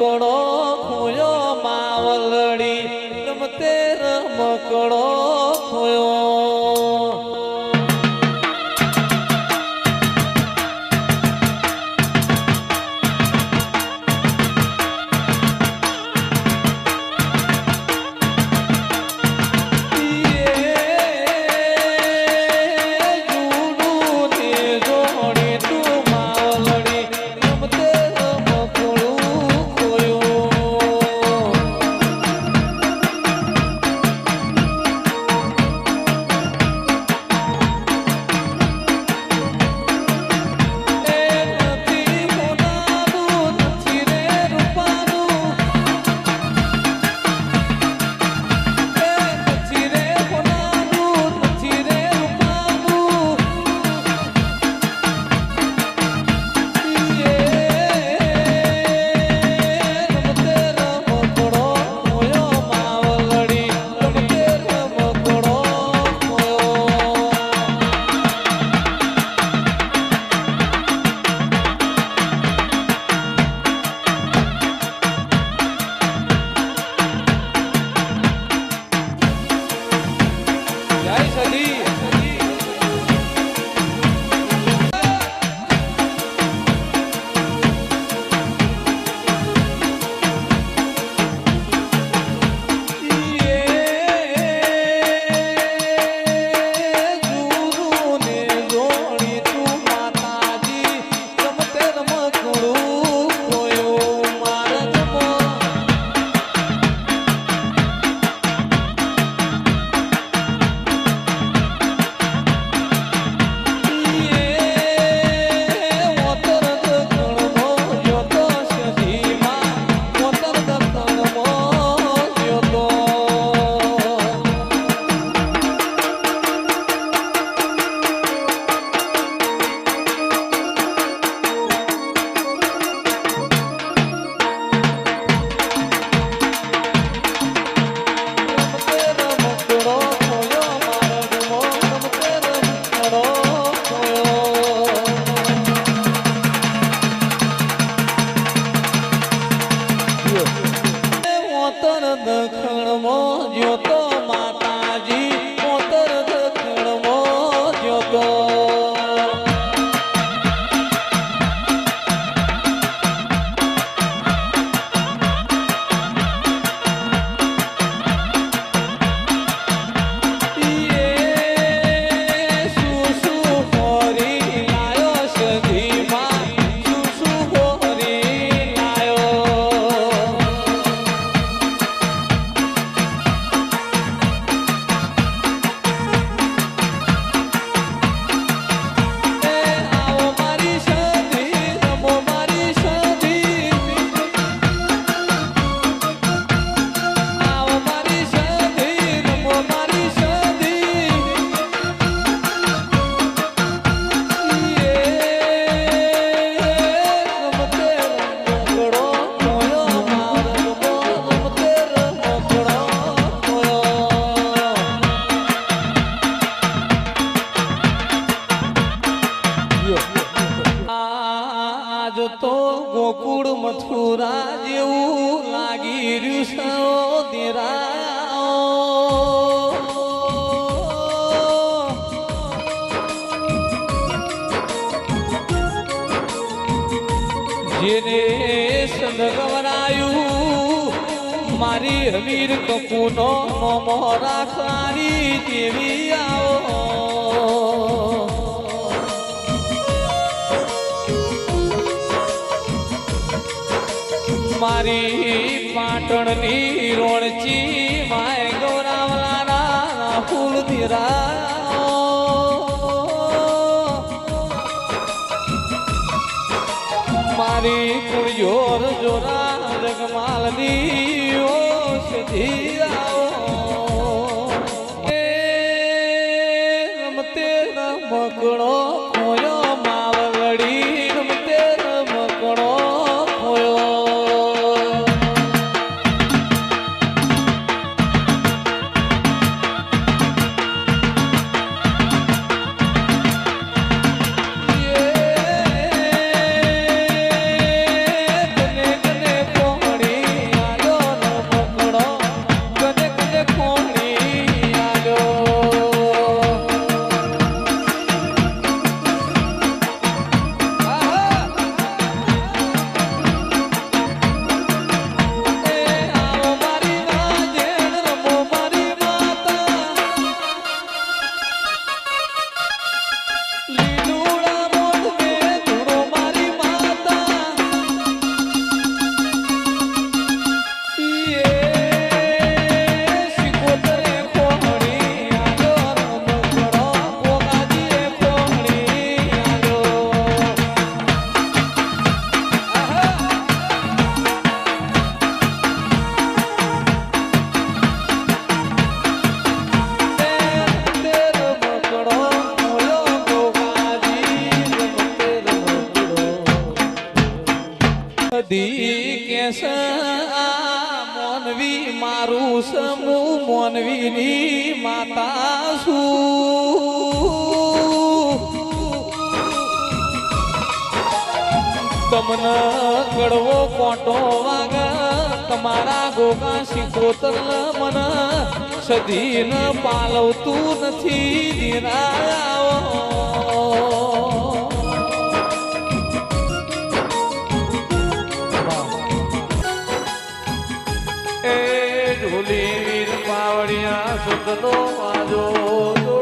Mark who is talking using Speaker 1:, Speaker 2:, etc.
Speaker 1: আপন તન દખણમાં જોતો ગોકુળ મથુરા જેવું લાગી રહ્યું સૌ દેરા જેને સંગવરાયું મારી અમીર કપૂનો મોમો રાખવાની દેવી આવો. મારી પાટણની રોણચી માય ગૌરાવલાના ફૂલ ધીરા મારી કુળિયોર જોરા જગમાલની બધી કેસ મોનવી મારું સમૂહ મોનવીની માતા તમને કડવો કોટો વાગ, તમારા ગોગા શીખોતર મને સધીન પાલવતું નથી દિરાવ નો માજો